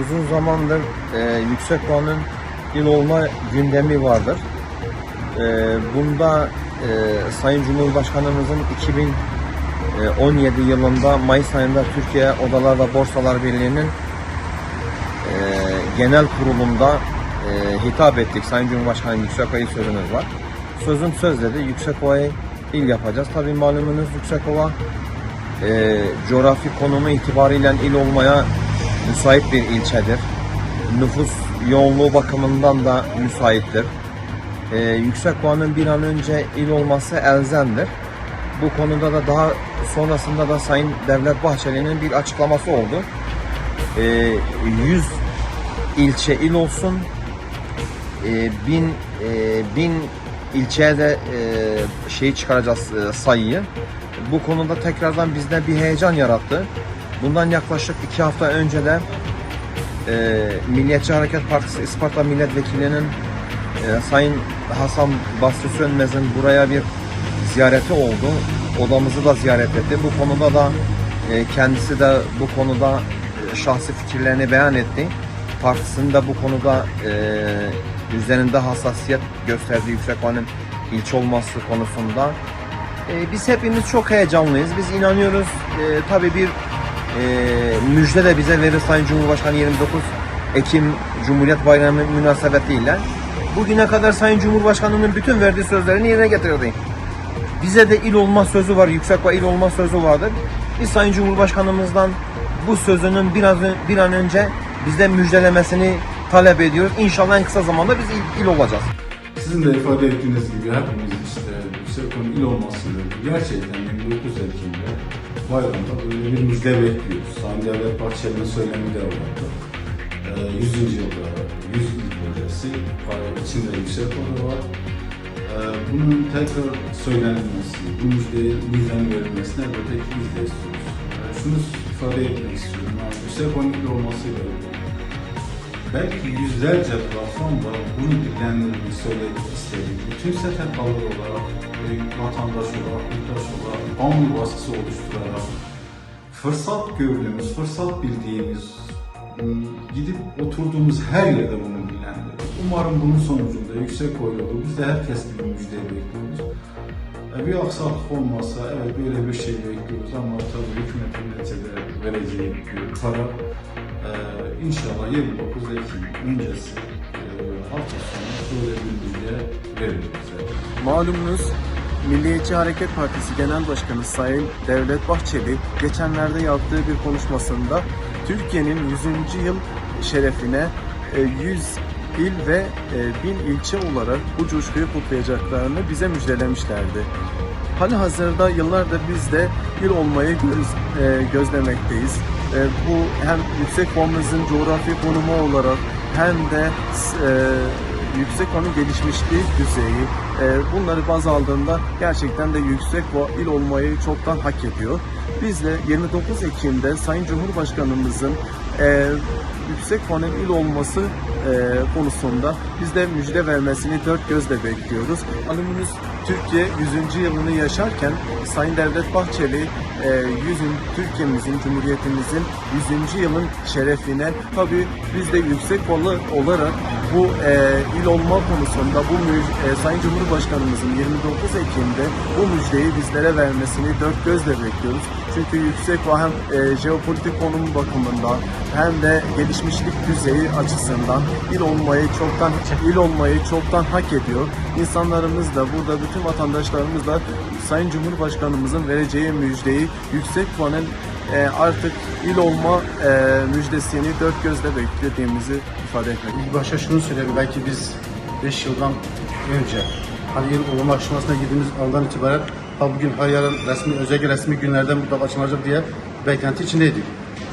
uzun zamandır e, yüksek puanın il olma gündemi vardır. E, bunda e, Sayın Cumhurbaşkanımızın 2017 yılında Mayıs ayında Türkiye Odalar ve Borsalar Birliği'nin e, genel kurulunda e, hitap ettik. Sayın Cumhurbaşkanı Yüksekova'yı sözümüz var. Sözüm söz dedi. Yüksekova'yı il yapacağız. Tabii malumunuz Yüksekova e, coğrafi konumu itibariyle il olmaya müsait bir ilçedir. Nüfus yoğunluğu bakımından da müsaittir. E, Yüksekova'nın bir an önce il olması elzemdir. Bu konuda da daha sonrasında da Sayın Devlet Bahçeli'nin bir açıklaması oldu. E, 100 ilçe il olsun, e, bin, e, bin ilçeye de e, şey çıkaracağız e, sayıyı. Bu konuda tekrardan bizde bir heyecan yarattı. Bundan yaklaşık iki hafta önce de e, Milliyetçi Hareket Partisi Isparta Milletvekili'nin e, Sayın Hasan Basri Sönmez'in buraya bir ziyareti oldu. Odamızı da ziyaret etti. Bu konuda da e, kendisi de bu konuda e, şahsi fikirlerini beyan etti. Partisinin de bu konuda e, üzerinde hassasiyet gösterdiği Yüksekova'nın ilçe olması konusunda. E, biz hepimiz çok heyecanlıyız. Biz inanıyoruz. E, tabii bir müjde de bize verir Sayın Cumhurbaşkanı 29 Ekim Cumhuriyet Bayramı münasebetiyle. Bugüne kadar Sayın Cumhurbaşkanı'nın bütün verdiği sözlerini yerine getirdi. Bize de il olma sözü var, yüksek ve il olma sözü vardır. Biz Sayın Cumhurbaşkanımızdan bu sözünün biraz bir an önce bize müjdelemesini talep ediyoruz. İnşallah en kısa zamanda biz il, il olacağız. Sizin de ifade ettiğiniz gibi hepimiz işte Yüksekova'nın il ilgili gerçekten 29 Ekim'de bayramda böyle bir müjde bekliyoruz. Sayın Devlet Bahçeli'nin söylemi de vardı. Ee, 100. yılda 100 il projesi var. içinde Yüksekova var. Ee, bunun tekrar söylenmesi, bu müjdeyi, müjdenin verilmesine elbette ki biz de istiyoruz. Ee, şunu ifade etmek istiyorum. Yani il olmasıyla ilgili Belki yüzlerce platform var bunu dillendirmeyi söyledik istedik. Bütün STK'lar olarak, e, vatandaş olarak, yurttaş olarak, kamu baskısı oluşturarak fırsat gördüğümüz, fırsat bildiğimiz, m, gidip oturduğumuz her yerde bunu dillendirdik. Umarım bunun sonucunda yüksek oy olur. Biz de herkes gibi müjde bekliyoruz. E, Bir aksaklık olmazsa evet böyle bir şey bekliyoruz ama tabii hükümetin neticede vereceği bir karar ee, inşallah 29 Ekim öncesi e, hafta sonu bir bilgiye verilir bize. Malumunuz Milliyetçi Hareket Partisi Genel Başkanı Sayın Devlet Bahçeli geçenlerde yaptığı bir konuşmasında Türkiye'nin 100. yıl şerefine e, 100 il ve e, 1000 ilçe olarak bu coşkuyu kutlayacaklarını bize müjdelemişlerdi. Hali hazırda yıllardır biz de il olmayı göz, e, gözlemekteyiz. E, bu hem yüksek puanımızın coğrafi konumu olarak hem de e, yüksek onun gelişmişliği düzeyi e, bunları baz aldığında gerçekten de yüksek ve il olmayı çoktan hak ediyor. Biz de 29 Ekim'de Sayın Cumhurbaşkanımızın e, yüksek puanın il olması e, konusunda biz de müjde vermesini dört gözle bekliyoruz. Malumunuz Türkiye 100. yılını yaşarken Sayın Devlet Bahçeli e, 100. Türkiye'mizin, Cumhuriyetimizin 100. yılın şerefine tabii biz de yüksek olarak bu e, il olma konusunda bu e, Sayın Cumhurbaşkanımızın 29 Ekim'de bu müjdeyi bizlere vermesini dört gözle bekliyoruz. Çünkü yüksek hem e, jeopolitik konum bakımından hem de gelişmişlik düzeyi açısından il olmayı çoktan il olmayı çoktan hak ediyor. İnsanlarımız da burada bütün vatandaşlarımız da Sayın Cumhurbaşkanımızın vereceği müjdeyi yüksek puanın e, artık il olma e, müjdesini dört gözle beklediğimizi ifade etmek. İlk başta şunu söyleyeyim. Belki biz 5 yıldan önce hani yıl olma aşamasına girdiğimiz andan itibaren ha bugün ha yarın resmi, özellikle resmi günlerden mutlaka açılacak diye beklenti içindeydik.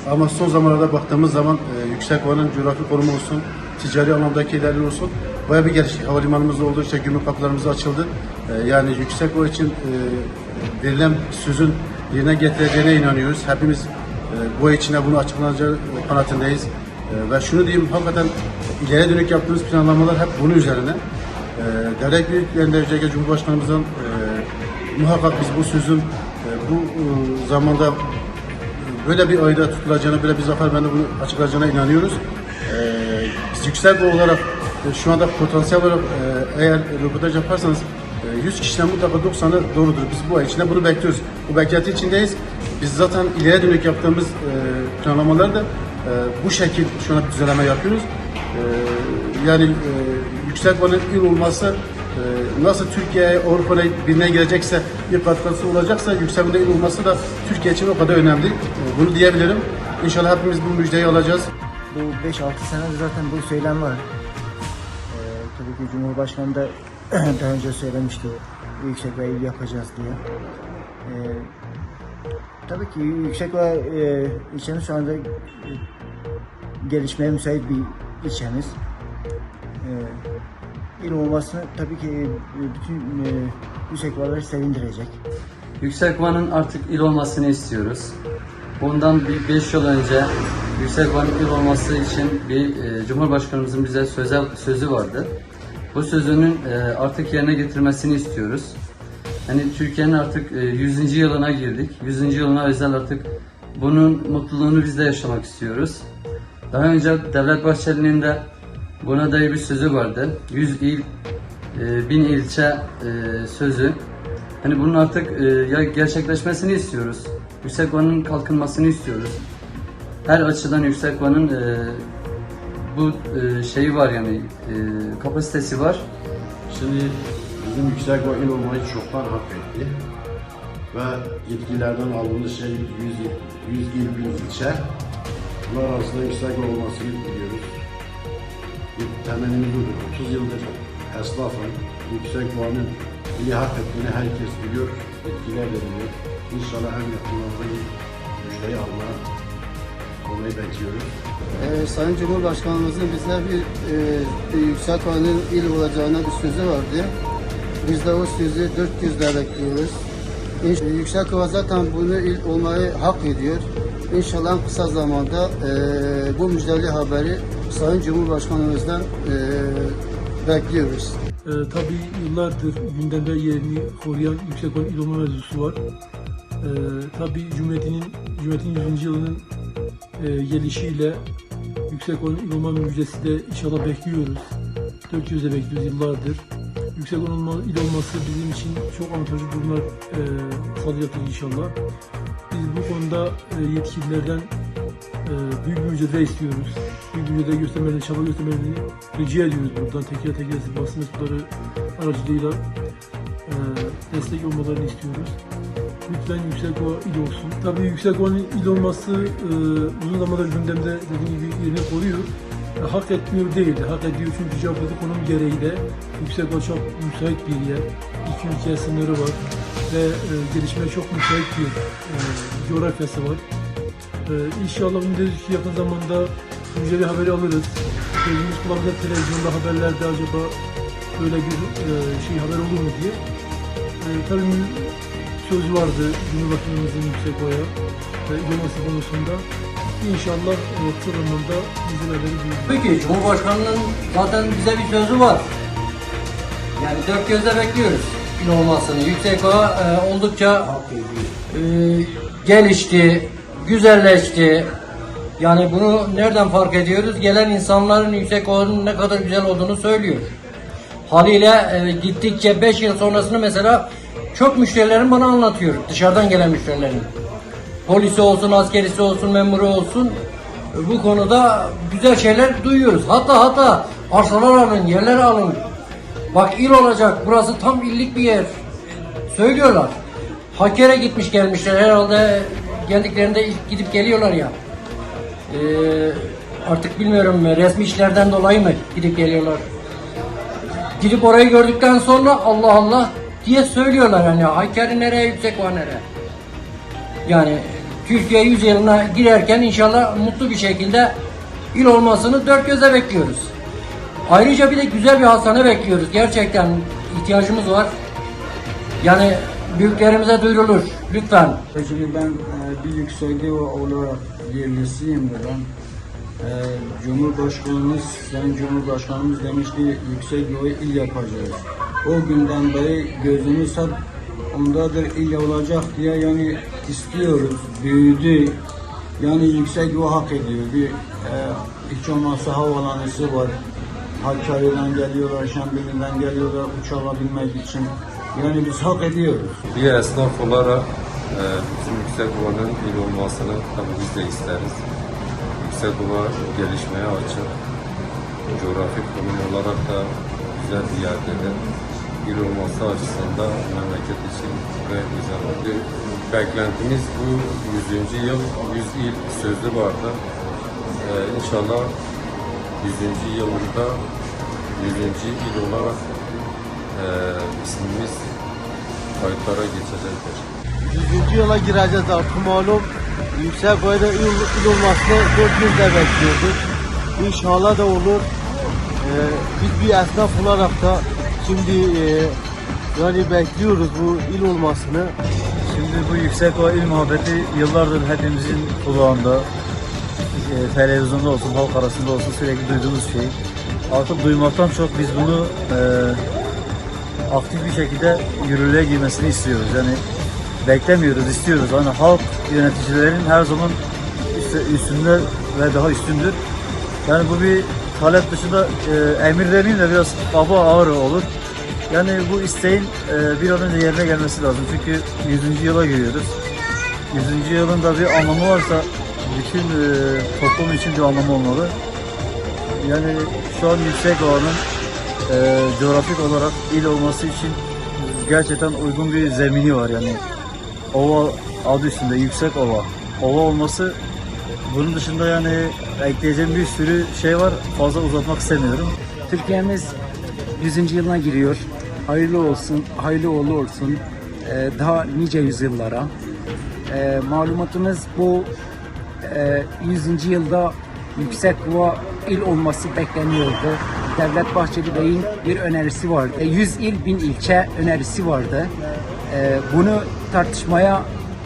Ama son zamanlarda baktığımız zaman e, yüksek oranın coğrafi konumu olsun, ticari anlamdaki ilerleme olsun. Bayağı bir gelişti. Havalimanımız oldu, işte gümrük kapılarımız açıldı. E, yani yüksek o için e, verilen sözün yerine getireceğine inanıyoruz. Hepimiz e, bu içine bunu açıklanacağı kanaatindeyiz. E, ve şunu diyeyim, hakikaten ileriye dönük yaptığımız planlamalar hep bunun üzerine. E, devlet büyüklerinde Cumhurbaşkanımızın e, muhakkak biz bu sözün e, bu e, zamanda böyle bir ayda tutulacağına, böyle bir zafer ben de bunu açıklayacağına inanıyoruz. Ee, biz yüksek olarak e, şu anda potansiyel olarak e, eğer röportaj yaparsanız e, 100 kişiden mutlaka 90'ı doğrudur. Biz bu ay içinde bunu bekliyoruz. Bu beklenti içindeyiz. Biz zaten ileriye dönük yaptığımız e, planlamalarda e, bu şekil şu an düzenleme yapıyoruz. E, yani e, yüksek vanın il olması e, nasıl Türkiye'ye Avrupa'ya birine girecekse bir katkısı olacaksa il olması da Türkiye için o kadar önemli. E, bunu diyebilirim. İnşallah hepimiz bu müjdeyi alacağız. Bu 5-6 senedir zaten bu söylem var. Ee, tabii ki Cumhurbaşkanı da daha önce söylemişti yüksek ve yapacağız diye. Ee, tabii ki yüksek ve e, ilçemiz şu anda e, gelişmeye müsait bir ilçemiz. Ee, il olmasını tabii ki e, bütün e, yüksek varları sevindirecek. Yüksekvan'ın artık il olmasını istiyoruz. Bundan bir 5 yıl önce Yüksekvan'ın il olması için bir e, Cumhurbaşkanımızın bize söze, sözü vardı. Bu sözünün e, artık yerine getirmesini istiyoruz. Hani Türkiye'nin artık e, 100. yılına girdik. 100. yılına özel artık bunun mutluluğunu biz de yaşamak istiyoruz. Daha önce Devlet Bahçeli'nin de buna dair bir sözü vardı. 100 il, e, 1000 ilçe e, sözü. Hani bunun artık e, gerçekleşmesini istiyoruz. Yüksekvan'ın kalkınmasını istiyoruz. Her açıdan Yüksekvan'ın e, bu e, şeyi var yani kapasitesi var. Şimdi bizim yüksek ve il olmayı çoktan hak etti. Ve yetkilerden aldığımız şey 100, il- 100 il, bin ilçe. Bunlar arasında yüksek olmasını diliyoruz. Temennimiz budur. 30 yıldır esnafın yüksek puanın ili hak ettiğini herkes biliyor. Yetkiler de biliyor. İnşallah en yakın zamanda müjdeyi almaya olmayı bekliyoruz. Ee, Sayın Cumhurbaşkanımızın bize bir, e, bir yüksek vanın il olacağına bir sözü vardı. Biz de o sözü dört gözle bekliyoruz. İnş- e, yüksek Ova zaten bunu il olmayı hak ediyor. İnşallah kısa zamanda e, bu müjdeli haberi Sayın Cumhurbaşkanımızdan e, bekliyoruz. Ee, tabii yıllardır gündemde yerini koruyan yüksek il olma mevzusu var. Ee, tabii Cumhuriyet'in Cumhuriyet'in 100. yılının e, gelişiyle yüksek il olma müjdesi de inşallah bekliyoruz. Dört gözle bekliyoruz yıllardır. Yüksek olma, il olması bizim için çok avantajlı durumlar e, sağlayacaktır inşallah. Biz bu konuda e, yetkililerden e, büyük bir mücadele istiyoruz. Büyük bir mücadele göstermelerini, çaba göstermelerini rica ediyoruz buradan. Teker teker basın mensupları aracılığıyla e, destek olmalarını istiyoruz. Lütfen yüksek ova il olsun. Tabii yüksek ovanın il olması e, uzun zamandır gündemde dediğim gibi yerini koruyor. E, hak etmiyor değil de, hak ediyor çünkü coğrafyada konum gereği de yüksek ova çok müsait bir yer. İki ülke sınırı var ve e, gelişmeye çok müsait bir e, coğrafyası var. Ee, inşallah ki yakın zamanda müjdeli haberi alırız. Gözümüz kulağımızda televizyonda haberlerde acaba böyle bir e, şey haber olur mu diye. E, tabii söz vardı Cumhurbaşkanımızın yüksek oya ve olması konusunda. İnşallah e, kısa zamanda bizim haberi duyururuz. Tabii ki Cumhurbaşkanının zaten bize bir sözü var. Yani dört gözle bekliyoruz olmasını. Yüksek Oğa e, oldukça e, gelişti, güzelleşti. Yani bunu nereden fark ediyoruz? Gelen insanların Yüksek Ova'nın ne kadar güzel olduğunu söylüyor. Haliyle e, gittikçe 5 yıl sonrasını mesela çok müşterilerim bana anlatıyor. Dışarıdan gelen müşterilerim. Polisi olsun, askerisi olsun, memuru olsun. E, Bu konuda güzel şeyler duyuyoruz. Hatta hatta arsalar alın, yerler alın. Bak il olacak, burası tam illik bir yer. Söylüyorlar. Hakkari'ye gitmiş gelmişler herhalde geldiklerinde ilk gidip geliyorlar ya. Ee, artık bilmiyorum resmi işlerden dolayı mı gidip geliyorlar. Gidip orayı gördükten sonra Allah Allah diye söylüyorlar yani Hakkari nereye yüksek var nereye. Yani Türkiye 100 yılına girerken inşallah mutlu bir şekilde il olmasını dört göze bekliyoruz. Ayrıca bir de güzel bir hastane bekliyoruz. Gerçekten ihtiyacımız var. Yani büyüklerimize duyurulur. Lütfen. Şimdi ben e, bir yüksekliği olarak yerlisiyim ben. E, Cumhurbaşkanımız, Sayın Cumhurbaşkanımız demişti yüksek yolu il yapacağız. O günden beri gözümüz hep ondadır il olacak diye yani istiyoruz. Büyüdü. Yani yüksek o hak ediyor. Bir e, hiç olmazsa havalanısı var. Hakkari'den geliyorlar, Şembili'den geliyorlar uçağa binmek için. Yani biz hak ediyoruz. Bir esnaf olarak e, bizim Yüksekova'nın il olmasını tabii biz de isteriz. Yüksekova gelişmeye açık. Coğrafi konum olarak da güzel bir yerdedir. İl olması açısından memleket için gayet güzel oldu. Beklentimiz bu 100. yıl, 100 il sözü vardı. E, inşallah 100. yılında 100. il olarak e, ismimiz kayıtlara geçecektir. 100. yıla gireceğiz artık malum. Yüksek boyda il, il olmasını dört yılda bekliyorduk. İnşallah da olur. Ee, biz bir esnaf olarak da şimdi e, yani bekliyoruz bu il olmasını. Şimdi bu yüksek o il muhabbeti yıllardır hepimizin kulağında, e, televizyonda olsun, halk arasında olsun sürekli duyduğumuz şey. Artık duymaktan çok biz bunu e, aktif bir şekilde yürürlüğe girmesini istiyoruz. Yani beklemiyoruz, istiyoruz. Hani halk yöneticilerin her zaman üst- üstünde ve daha üstündür. Yani bu bir talep dışında e, emir demeyeyim de biraz kaba ağır olur. Yani bu isteğin e, bir an önce yerine gelmesi lazım. Çünkü 100. yıla giriyoruz. 100. yılın da bir anlamı varsa bütün e, toplum için bir anlamı olmalı. Yani şu an yüksek olanın e, coğrafik olarak il olması için gerçekten uygun bir zemini var yani. Ova adı üstünde yüksek ova. Ova olması bunun dışında yani ekleyeceğim bir sürü şey var. Fazla uzatmak istemiyorum. Türkiye'miz 100. yılına giriyor. Hayırlı olsun, hayırlı uğurlu olsun. Ee, daha nice yüzyıllara. Ee, malumatımız bu e, 100. yılda yüksek ve il olması bekleniyordu. Devlet Bahçeli Bey'in bir önerisi vardı. E, 100 il, 1000 ilçe önerisi vardı. Ee, bunu tartışmaya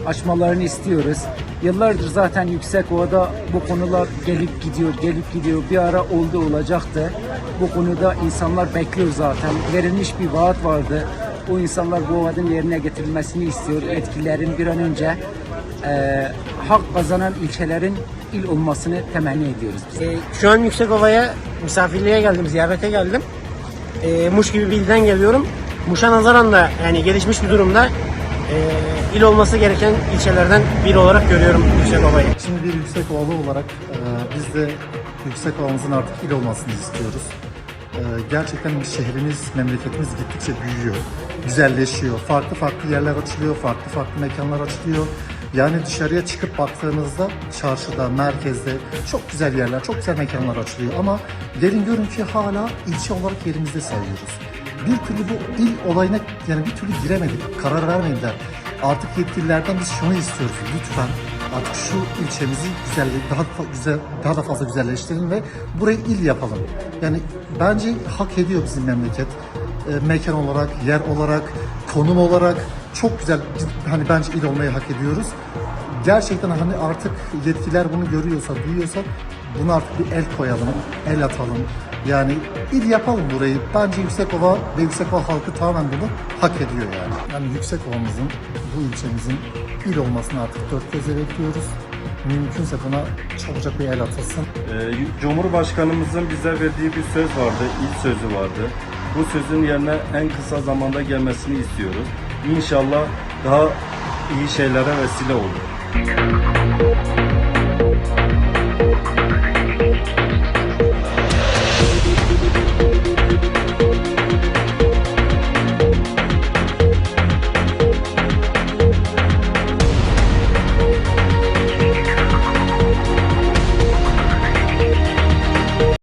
açmalarını istiyoruz. Yıllardır zaten Yüksekova'da bu konular gelip gidiyor, gelip gidiyor. Bir ara oldu olacaktı. Bu konuda insanlar bekliyor zaten. Verilmiş bir vaat vardı. O insanlar bu vaadin yerine getirilmesini istiyor. Yetkililerin bir an önce e, hak kazanan ilçelerin il olmasını temenni ediyoruz biz. Ee, şu an Yüksekova'ya misafirliğe geldim, ziyarete geldim. Ee, Muş gibi bir ilden geliyorum. Muş'a nazaran da yani gelişmiş bir durumda ee, il olması gereken ilçelerden biri olarak görüyorum Yüksekova'yı. Şimdi bir yüksek ovalı olarak e, biz de yüksek ovamızın artık il olmasını istiyoruz. E, gerçekten şehrimiz, memleketimiz gittikçe büyüyor, güzelleşiyor. Farklı farklı yerler açılıyor, farklı farklı mekanlar açılıyor. Yani dışarıya çıkıp baktığınızda çarşıda, merkezde çok güzel yerler, çok güzel mekanlar açılıyor. Ama gelin görün ki hala ilçe olarak yerimizde sayıyoruz. Bir türlü bu il olayına yani bir türlü giremedik, karar vermediler. Artık yetkililerden biz şunu istiyoruz lütfen artık şu ilçemizi güzel daha güzel daha da fazla güzelleştirin ve burayı il yapalım. Yani bence hak ediyor bizim memleket. E, mekan olarak, yer olarak, konum olarak çok güzel hani bence il olmayı hak ediyoruz. Gerçekten hani artık yetkiler bunu görüyorsa, duyuyorsa buna artık bir el koyalım, el atalım. Yani il yapalım burayı. Bence Yüksekova ve Yüksekova halkı tamamen bunu hak ediyor yani. Yani Yüksekova'mızın, bu ilçemizin il olmasını artık dört gözle bekliyoruz. Mümkünse buna çabucak bir el atılsın. Ee, Cumhurbaşkanımızın bize verdiği bir söz vardı, ilk sözü vardı. Bu sözün yerine en kısa zamanda gelmesini istiyoruz. İnşallah daha iyi şeylere vesile olur.